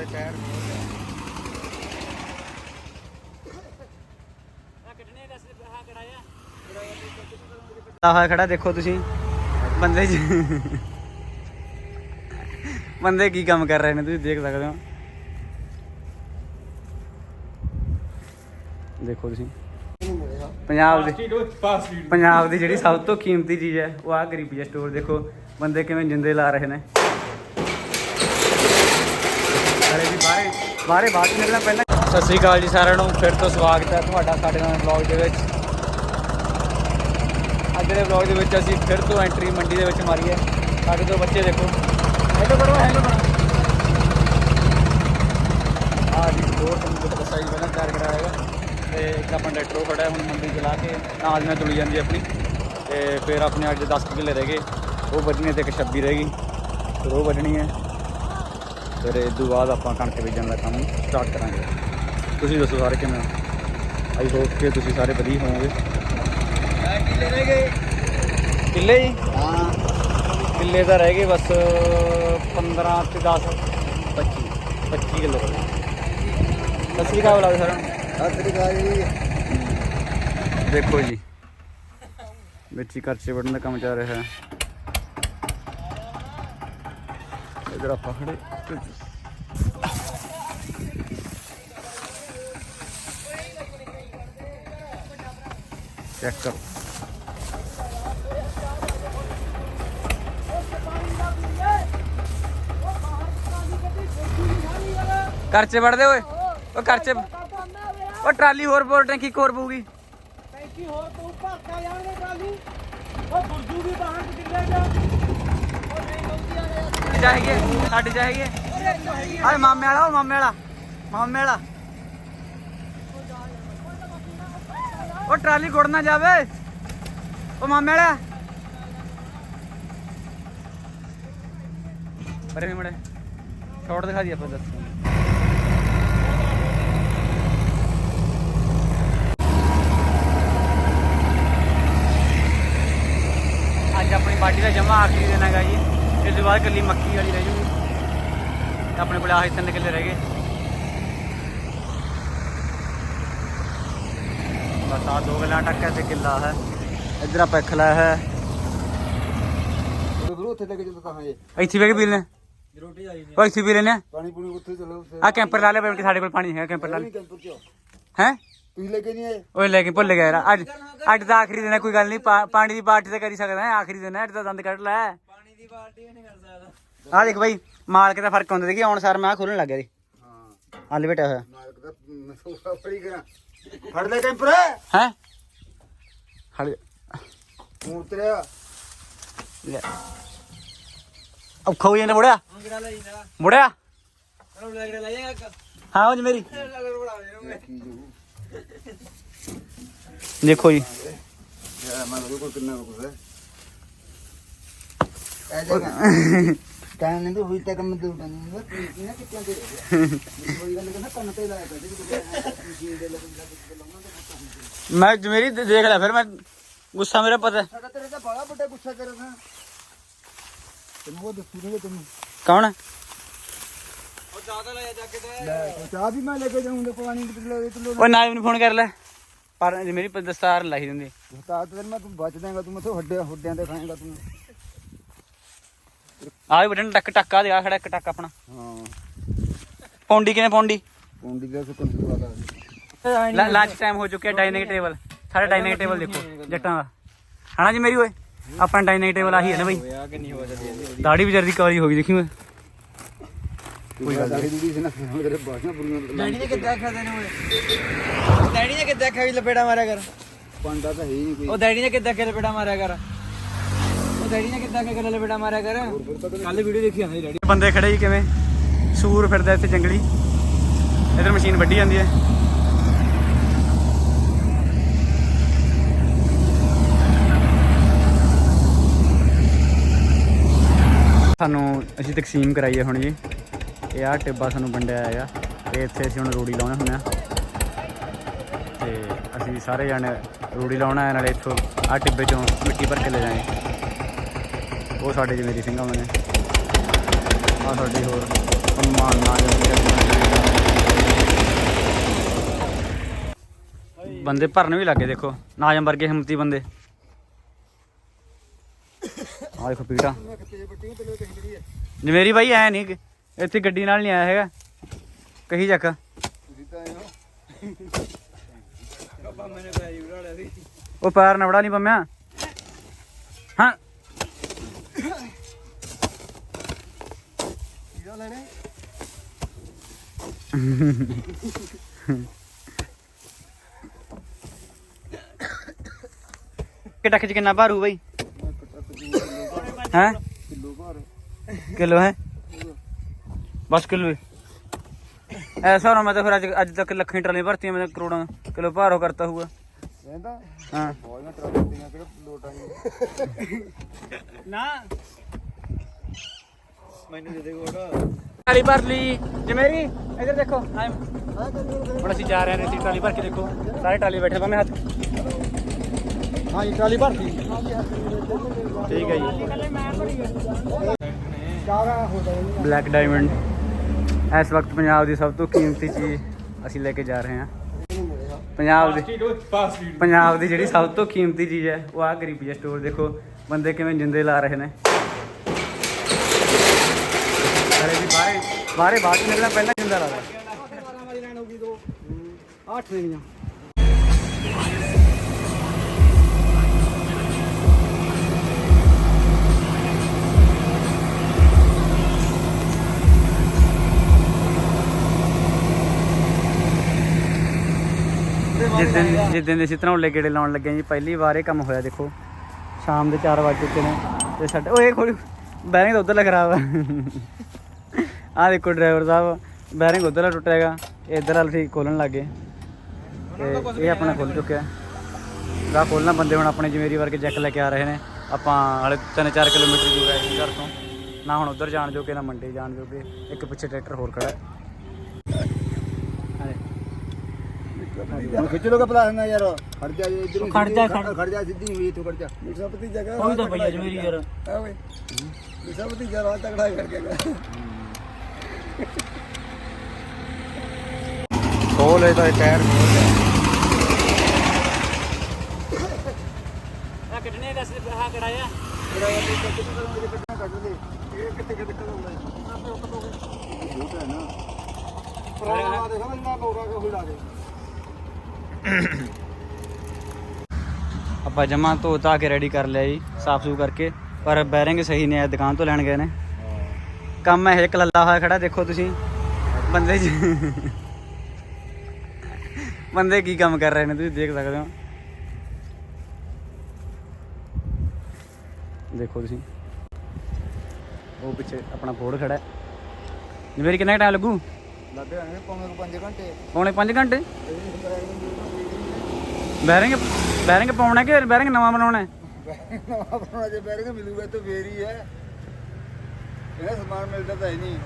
ਹੈ ਟਾਇਰ ਆ ਹੋਇਆ ਖੜਾ, ਦੇਖੋ ਤੁਸੀਂ। ਬੰਦੇ ਜੀ। ਬੰਦੇ ਕੀ ਕੰਮ ਕਰ ਰਹੇ ਨੇ, ਤੁਸੀਂ ਦੇਖ ਸਕਦੇ ਹੋ। ਦੇਖੋ ਤੁਸੀਂ। ਪੰਜਾਬ ਦੇ ਪੰਜਾਬ ਦੀ ਜਿਹੜੀ ਸਭ ਤੋਂ ਕੀਮਤੀ ਚੀਜ਼ ਹੈ, ਉਹ ਆ ਗਰੀਬੀ ਸਟੋਰ ਦੇਖੋ। ਬੰਦੇ ਕਿਵੇਂ ਜਿੰਦੇ ਲਾ ਰਹੇ ਨੇ। ਸਾਰੇ ਵੀ ਬਾਹਰੇ ਬਾਹਰੇ ਬਾਅਦ 'ਚ ਨਿਕਲਣਾ ਪਹਿਲਾਂ ਸਤਿ ਸ੍ਰੀ ਅਕਾਲ ਜੀ ਸਾਰਿਆਂ ਨੂੰ ਫਿਰ ਤੋਂ ਸਵਾਗਤ ਹੈ ਤੁਹਾਡਾ ਸਾਡੇ ਨਾਲ ਵਲੌਗ ਦੇ ਵਿੱਚ। ਅੱਜ ਦੇ ਵਲੌਗ ਦੇ ਵਿੱਚ ਅਸੀਂ ਫਿਰ ਤੋਂ ਐਂਟਰੀ ਮੰਡੀ ਦੇ ਵਿੱਚ ਮਾਰੀ ਹੈ। ਸਾਡੇ ਦੋ ਬੱਚੇ ਦੇਖੋ। ਹੈਲੋ ਕਰੋ ਹੈਲੋ ਕਰੋ ਆ ਜੀ ਦੋ ਤੁਹਾਨੂੰ ਕੁਝ ਦੱਸਿਆ ਜੀ ਪਹਿਲਾਂ ਤਿਆਰ ਕਰਾਇਆ ਹੈਗਾ। ਤੇ ਇੱਕ ਆਪਣਾ ਡਾਕਟਰ ਖੜਾ ਹੈ ਹੁਣ ਮੰਡੀ ਚਲਾ ਕੇ ਨਾਲ ਨਾਲ ਤੁਲੀ ਜਾਂਦੀ ਆਪਣੀ। ਤੇ ਫਿਰ ਆਪਣੇ ਅੱਜ 10 ਕਿੱਲੇ ਰਹਿ ਗਏ। ਉਹ ਵੱਢਣੀ ਤੇ ਇੱਕ 26 ਰਹਿ ਗਈ। ਫਿਰ ਉਹ ਵੱਢਣੀ ਹੈ। ਫਿਰ ਇਸ ਤੋਂ ਬਾਅਦ ਆਪਾਂ ਕਣਕ ਬੀਜਣ ਦਾ ਕੰਮ ਸਟਾਰਟ ਕਰਾਂਗੇ। ਤੁਸੀਂ ਦੱਸੋ ਸਾਰੇ ਕਿਵੇਂ ਆਈ ਹੋਪ ਕਿ ਤੁਸੀਂ ਸਾਰੇ ਵਧੀਆ ਹੋਵੋਗੇ। ਕਿੱਲੇ ਰਹਿ ਗਏ ਕਿੱਲੇ ਜੀ? ਹਾਂ। ਕਿੱਲੇ ਤਾਂ ਰਹਿ ਗਏ ਬਸ 15 ਤੇ 10 25 25 ਕਿੱਲੇ ਸਤਿ ਸ੍ਰੀ ਅਕਾਲ ਬੁਲਾਓ ਸਾਰਿਆਂ ਨੂੰ। ਸਤਿ ਸ੍ਰੀ ਅਕਾਲ ਜੀ। ਦੇਖੋ ਜੀ। ਵਿੱਚ ਹੀ ਖਰਚੇ ਵੜਨ ਦਾ ਕੰਮ ਚੱਲ ਰਿਹਾ। ਹੈ ਇਧਰ ਆਪਾਂ ਖੜੇ ਚੈੱਕ ਕਰ। ਖਰਚੇ ਵੜਦੇ ਓਏ। ਉਹ ਖਰਚੇ ਉਹ ਟਰਾਲੀ ਹੋਰ ਬੋਰ ਟੈਂਕੀ ਇੱਕ ਹੋਰ ਪਊਗੀ। ਟੈਂਕੀ ਹੋਰ ਤੂੰ ਭਰਤਾ ਜਾਣਗੇ ਟਰਾਲੀ। ਉਹ ਗੁਰਜੂ ਵੀ ਬਾਹਰ ਕਿੱਲੇ ਜਾ ਉਹ ਨਹੀਂ, ਗਲਤੀ ਆ। ਗਿਆ ਜਾਏਗੇ ਸਾਡੇ ਜਾਏਗੇ ਅਰੇ ਮਾਮੇ ਵਾਲਾ ਉਹ ਮਾਮੇ ਵਾਲਾ ਮਾਮੇ ਵਾਲਾ। ਉਹ ਟਰਾਲੀ ਗੁੜ ਨਾ ਜਾਵੇ। ਉਹ ਮਾਮੇ ਵਾਲਾ। ਪਰੇ ਮੜੇ ਛੋੜ ਦਿਖਾ ਦੀ ਆਪਾਂ ਦੱਸ ਅੱਜ ਆਪਣੀ ਬਾਡੀ ਦਾ ਜਮਾ ਆਖਰੀ ਦਿਨ ਹੈਗਾ ਜੀ। ਇਸ ਤੋਂ ਬਾਅਦ ਕੱਲੀ ਮੱਕੀ ਵਾਲੀ ਰਹਿ ਜੂਗੀ। ਆਪਣੇ ਕੋਲ ਆਹੀ ਤਿੰਨ ਕਿੱਲੇ ਰਹਿ ਗਏ। ਬਸ ਆ ਦੋ ਕਿੱਲਾ ਟੱਕਾ ਤੇ ਕਿੱਲਾ ਹੈ। ਇਧਰ ਆਪਾਂ ਖਲਾ ਹੈ। ਗੁਰੂ ਉੱਥੇ ਲੈ ਕੇ ਚੱਲੋ ਕਹਾਂ ਇਹ। ਇੱਥੇ ਵੀ ਪੀ ਲੈਣੇ ਰੋਟੀ ਆਈ ਉਹ ਇੱਥੇ ਪੀ ਲੈਣੇ ਪਾਣੀ ਪੂਣੀ ਉੱਥੇ ਚਲੋ ਆ ਕੈਂਪਰ ਲਾ ਲਿਆ ਬਲਕਿ ਸਾਡੇ ਕੋਲ ਪਾਣੀ ਹੈ ਕੈਂਪਰ ਲਾ ਨਹੀਂ ਚ ਹੈ? ਤੁਸੀਂ ਲੈ ਕੇ ਨਹੀਂ ਆਏ? ਓਏ ਲੈ ਕੇ ਭੁੱਲ ਗਿਆ ਯਾਰ। ਅੱਜ ਅੱਜ ਤਾਂ ਆਖਰੀ ਦਿਨ ਹੈ ਕੋਈ ਗੱਲ ਨਹੀਂ। ਪਾਣੀ ਦੀ ਪਾਰਟੀ ਤਾਂ ਕਰੀ ਸਕਦਾ ਹੈ ਆਖਰੀ ਦਿਨ ਹੈ। ਅੱਜ ਤਾਂ ਦੰਦ ਕੱਢ ਲੈ। ਦੀ ਬਾਲਟੀ ਵੀ ਨਹੀਂ ਕਰ ਸਕਦਾ। ਆ ਦੇਖ ਬਾਈ ਮਾਲਕ ਦਾ ਫ਼ਰਕ ਹੁੰਦਾ ਦੇਖੀ ਹੁਣ ਸਰ ਮੈਂ ਖੋਲਣ ਲੱਗ ਗਿਆ ਜੀ ਹਾਂ। ਆਲੇ ਬੇਟਾ ਹੋਇਆ। ਮਾਲਕ ਦਾ ਮਸੂਆ ਫੜੀ ਕਰਾਂ। ਫੜ ਲੈ ਕੈਂਪਰ। ਹੈ? ਹੜ ਹੁਣ ਤੇਰਾ। ਲੈ। ਔਖਾ ਹੋ ਜਾਂਦਾ ਮੁੜਿਆ। ਅੰਗੜਾ ਲੈ ਜਾ ਮੁੜਿਆ। ਚਲੋ ਲੱਗੜਾ ਲੈ ਜਾਏਗਾ ਹਾਂ ਉਹ ਜੀ ਮੇਰੀ। ਦੇਖੋ ਜੀ। ਯਾਰ ਮੈਂ ਕੋਲ ਕਿੰਨਾ ਕੁ ਹੈ। ਕਹਿਣ ਨਹੀਂ। ਹੋਈ ਤਾਂ ਕੰਮ ਦੂ ਨਹੀਂ ਨਾ ਕੀ ਨਾ ਕਿੱਥੇ ਦੇ ਕੋਈ ਗੱਲ ਕਹਿੰਦਾ ਕੰਨ ਤੇ ਲਾਇਆ ਕਰਦੇ ਕਿ ਜੀ ਦੇ ਲੱਗਦਾ ਮੈਂ ਮੇਰੀ ਦੇ- ਦੇਖ ਲੈ ਫਿਰ ਮੈਂ ਗੁੱਸਾ ਮੇਰਾ ਪਤਾ ਸਾਡਾ ਤੇਰੇ ਤਾਂ ਬੜਾ ਵੱਡਾ ਗੁੱਸਾ ਕਰ ਰਿਹਾ ਤੈਨੂੰ ਉਹ ਦੱਸੂ ਨਹੀਂ ਤੈਨੂੰ। ਕੌਣ? ਹੈ? ਉਹ ਜ਼ਿਆਦਾ ਲੈ ਜਾ ਕੇ ਤੇ ਲੈ ਚਾਹ ਵੀ ਮੈਂ ਲੈ ਕੇ ਜਾਊਂਗਾ ਪਾਣੀ ਕਿਲੋ ਇੱਕ ਕਿਲੋ ਓਏ ਨਾਇਬ ਨੂੰ ਫੋਨ ਕਰ ਲੈ। ਪਰ ਮੇਰੀ ਦਸਤਾਰ ਲਾਈ ਦਿੰਦੀ। ਤਾਂ ਤੇਰੇ ਮੈਂ ਤੂੰ ਬਚ ਦੇਂਗਾ ਤੂੰ ਮੈਥੋਂ ਹੱਡੇ ਹੁੱਡਿਆਂ ਤੇ ਖਾਏਗਾ ਤੂੰ। ਆਹ ਵੀ ਬਟਨ ਟੱਕ ਟੱਕਾ ਦੇ ਆ ਖੜਾ ਇੱਕ ਟੱਕ ਆਪਣਾ। ਹਾਂ। ਪੌਂਡੀ ਕਿਵੇਂ ਪੌਂਡੀ? ਪੌਂਡੀ ਦਾ ਸੁਕਨ ਵਾਲਾ ਲੰਚ ਟਾਈਮ ਹੋ ਚੁੱਕਿਆ ਡਾਈਨਿੰਗ ਟੇਬਲ ਸਾਡਾ ਡਾਈਨਿੰਗ ਟੇਬਲ ਦੇਖੋ ਜੱਟਾਂ ਦਾ। ਹਨਾ ਜੀ ਮੇਰੀ ਓਏ? ਆਪਣਾ ਡਾਈਨਿੰਗ ਟੇਬਲ ਆਹੀ ਹੈ ਨਾ ਬਈ। ਹੋਇਆ ਕਿ ਨਹੀਂ ਹੋ ਜਾਂਦੀ ਦਾੜੀ ਵਿਚਾਰ ਦੀ ਕਾਲੀ ਹੋ ਗਈ ਦੇਖੀ ਓਏ ਕੋਈ ਗੱਲ ਨਹੀਂ। ਸੀ ਨਾ ਤੇਰੇ ਬਾਹਾਂ ਪੁਰੀਆਂ ਡੈਡੀ ਨੇ ਕਿੱਦਾਂ ਖਾਦੇ ਨੇ ਓਏ? ਡੈਡੀ ਨੇ ਕਿੱਦਾਂ ਖਾ ਵੀ ਲਪੇੜਾ ਮਾਰਿਆ ਕਰ? ਪੰਡਾ ਤਾਂ ਹੈ ਹੀ ਨਹੀਂ ਕੋਈ। ਉਹ ਡੈਡੀ ਨੇ ਕਿੱਦਾਂ ਕਿ ਲਪੇੜਾ ਮਾਰਿਆ ਕਰ? ਉਹ ਡੈਡੀ ਨੇ ਕਿੱਦਾਂ ਕਿ ਲਪੇੜਾ ਮਾਰਿਆ ਕਰ? ਕੱਲ ਵੀਡੀਓ ਦੇਖੀ ਆਂਦੀ ਡੈਡੀ। ਬੰਦੇ ਖੜੇ ਜੀ ਕਿਵੇਂ? ਸੂਰ ਫਿਰਦਾ ਇੱਥੇ ਜੰਗਲੀ। ਇਧਰ ਮਸ਼ੀਨ ਵੱਢੀ ਜਾਂਦੀ ਹੈ। ਸਾਨੂੰ ਅਸੀਂ ਤਕਸੀਮ ਕਰਾਈਏ ਹੁਣ ਜੀ। ਇਹ ਆ ਟਿੱਬਾ ਸਾਨੂੰ ਵੰਡਿਆ ਹੈਗਾ ਤੇ ਇੱਥੇ ਅਸੀਂ ਹੁਣ ਰੂੜੀ ਲਾਉਣੇ ਹੁੰਦੇ ਆ ਤੇ ਅਸੀਂ ਸਾਰੇ ਜਾਣੇ ਰੂੜੀ ਲਾਉਣਾ ਹੈ, ਨਾਲੇ ਇੱਥੋਂ ਆ ਟਿੱਬੇ ਚੋਂ ਮਿੱਟੀ ਭਰ ਕੇ ਲੈ ਜਾਵਾਂਗੇ ਉਹ ਸਾਡੇ ਜਿਵੇਂ ਦੀ ਸਿੰਘਾਂ ਨੇ ਆ ਸਾਡੀ ਹੋਰ ਸਨਮਾਨ ਨਾ ਬੰਦੇ ਭਰਨ ਵੀ ਲੱਗੇ ਦੇਖੋ ਨਾਜਮ ਵਰਗੇ ਹਿੰਮਤੀ ਬੰਦੇ ਆ ਦੇਖੋ ਪੀੜਾ ਜਮੇਰੀ ਬਾਈ ਐ ਨਹੀਂ ਕਿ ਇੱਥੇ ਗੱਡੀ ਨਾਲ ਨਹੀਂ ਆਇਆ ਹੈਗਾ ਕਹੀ ਚੱਕ ਉਹ ਪੈਰ ਨਵੜਾ ਨਹੀਂ ਪੰਮਿਆ ਹਾਂ ਕਿੱਡਾ ਖਿੱਚ ਕਿੰਨਾ ਭਾਰੂ ਬਾਈ ਹੈ ਕਿਲੋ ਹੈ ਬਸ ਕਿਲੋ ਹੀ ਐਸਾ ਨਾ ਮੈਂ ਤਾਂ ਫਿਰ ਅੱਜ ਅੱਜ ਤੱਕ ਲੱਖਾਂ ਟਰਾਲੀ ਭਰਤੀਆਂ ਮੈਂ ਤਾਂ ਕਰੋੜਾਂ ਕਿਲੋ ਭਾਰੋ ਕਰਤਾ ਹੋਊਗਾ ਕਹਿੰਦਾ ਮੈਨੂੰ ਦੇ ਦੇ ਗੋੜਾ ਟਰਾਲੀ ਭਰ ਲਈ ਜਮੇਰੀ ਇੱਧਰ ਦੇਖੋ ਹਾਂ ਹੁਣ ਅਸੀਂ ਜਾ ਰਹੇ ਹਾਂ ਰੇਤੀ ਟਰਾਲੀ ਭਰ ਕੇ ਦੇਖੋ ਸਾਰੇ ਟਰਾਲੀ ਬੈਠੇ ਪਾਵੇਂ ਹੱਥ ਹਾਂ ਜੀ ਟਰਾਲੀ ਭਰਤੀ ਠੀਕ ਹੈ ਜੀ ਚਾਰਾ ਹੋ ਜਾਣੀ ਬਲੈਕ ਡਾਇਮੰਡ ਇਸ ਵਕਤ ਪੰਜਾਬ ਦੀ ਸਭ ਤੋਂ ਕੀਮਤੀ ਚੀਜ਼ ਅਸੀਂ ਲੈ ਕੇ ਜਾ ਰਹੇ ਹਾਂ ਪੰਜਾਬ ਦੀ ਪੰਜਾਬ ਦੀ ਜਿਹੜੀ ਸਭ ਤੋਂ ਕੀਮਤੀ ਚੀਜ਼ ਹੈ ਉਹ ਆ ਗਰੀਬੀ ਸਟੋਰ ਦੇਖੋ ਬੰਦੇ ਕਿਵੇਂ ਜਿੰਦੇ ਲਾ ਰਹੇ ਨੇ ਅਰੇ ਵੀ ਬਾਹਰੇ ਬਾਹਰੇ ਬਾਅਦ ਚ ਨਿਕਲਣਾ, ਪਹਿਲਾਂ ਜਿੰਦਾ ਲਾ ਰਿਹਾ 8 ਲੈਣੀਆਂ ਜਿੱਦਣ ਜਿੱਦਣ ਦੇ ਅਸੀਂ ਧਨੌਲੇ ਗੇੜੇ ਲਾਉਣ ਲੱਗੇ ਜੀ, ਪਹਿਲੀ ਵਾਰ ਇਹ ਕੰਮ ਹੋਇਆ, ਦੇਖੋ। ਸ਼ਾਮ ਦੇ 4 ਵਜੇ ਚੁੱਕੇ ਨੇ ਤੇ ਸਾਡੇ ਓਏ ਖੋਲ ਬੈਰਿੰਗ ਤਾਂ ਲੱਗ ਰਿਹਾ ਆ। ਆ ਦੇਖੋ ਡਰਾਈਵਰ ਸਾਹਿਬ ਬੈਰਿੰਗ ਉਧਰਲਾ ਟੁੱਟਿਆ ਹੈਗਾ ਇਧਰ ਵਾਲ ਅਸੀਂ ਖੋਲਣ ਲੱਗੇ। ਤੇ ਇਹ ਆਪਣਾ ਖੁੱਲ ਚੁੱਕਿਆ ਦਾ ਖੋਲਣਾ ਬੰਦੇ ਹੁਣ ਆਪਣੇ ਜਮੇਰੀ ਵਰਗੇ ਜੈਕ ਲੈ ਕੇ ਆ ਰਹੇ ਨੇ। ਆਪਾਂ ਹਲੇ 3-4 ਕਿਲੋਮੀਟਰ ਦੂਰ ਹੈ ਇਸ ਘਰ ਤੋਂ। ਨਾ ਹੁਣ ਉਧਰ ਜਾਣ ਜੋਗੇ ਨਾ ਮੰਡੀ ਜਾਣ ਜੋਗੇ। ਇੱਕ ਪਿੱਛੇ ਟਰੈਕਟਰ ਹੋਰ ਖੜਾ ਹੈ। ਖਿੱਚ ਲੋਗਾ ਪਲਾਸ ਨਾ ਯਾਰ। ਖੜ ਜਾ ਇਧਰ ਖੜ ਜਾ, ਖੜ- ਜਾ ਸਿੱਧੀ ਹੋਈ ਇੱਥੋਂ ਖੜ ਜਾ। ਨਿਸ਼ਾਪਤੀ ਜਗ੍ਹਾ ਕੋਈ ਤਾਂ ਭਈਆ ਜਮੇਰੀ ਯਾਰ। ਆ ਵੇ ਨਿਸ਼ਾਪਤੀ ਜਗ੍ਹਾ ਤਕੜਾ ਕਰਕੇ ਖੋਲ ਤਾਂ ਟਾਇਰ ਖੋਲ ਲੈ ਆ ਕਿੰਨੇ ਦੱਸ ਆ ਕੜਾਇਆ ਕੱਢ ਦੇ ਇਹ ਕਿੱਥੇ ਕਿੱਥੇ ਹੁੰਦਾ ਛੋਟਾ ਹੈ ਨਾ ਪੁਰਾਣਾ ਦੇਖੋ ਇੰਨਾ ਲੋਗਾ ਕੇ ਹੁੜਾ ਦੇ ਆਪਾਂ ਜਮਾ ਧੋ ਧਾ ਕੇ ਰੈਡੀ ਕਰ ਲਿਆ ਜੀ ਸਾਫ਼ ਸੂ ਕਰਕੇ। ਪਰ ਬੈਰਿੰਗ ਸਹੀ ਨਹੀਂ ਆਇਆ ਦੁਕਾਨ ਤੋਂ ਲੈਣ ਗਏ ਨੇ। ਕੰਮ ਇਹ ਕਲੱਲਾ ਹੋਇਆ ਖੜਾ ਦੇਖੋ ਤੁਸੀਂ। ਬੰਦੇ ਜੀ। ਬੰਦੇ ਕੀ ਕੰਮ ਕਰ ਰਹੇ ਨੇ ਤੁਸੀਂ ਦੇਖ ਸਕਦੇ ਹੋ। ਦੇਖੋ ਤੁਸੀਂ। ਉਹ ਪਿੱਛੇ ਆਪਣਾ ਫੋੜ ਖੜਾ ਹੈ। ਮੇਰੀ ਕਿੰਨਾ ਟਾਈਮ ਲੱਗੂ? ਲੱਗੇ ਪੌਣੇ 5 ਘੰਟੇ। ਪੌਣੇ 5 ਘੰਟੇ? ਬੈਰਿੰਗ ਬੈਰਿੰਗ ਪਾਉਣਾ ਕਿ ਬੈਰਿੰਗ ਨਵਾਂ ਬਣਾਉਣਾ ਹੈ? ਆਪਣਾ ਜੇ ਬੈਰਿੰਗ ਮਿਲੂਗਾ ਤਾਂ ਫੇਰ ਹੀ ਹੈ। ਇਹ ਸਮਾਨ ਮਿਲਦਾ ਤਾਂ ਹੈ ਨਹੀਂ।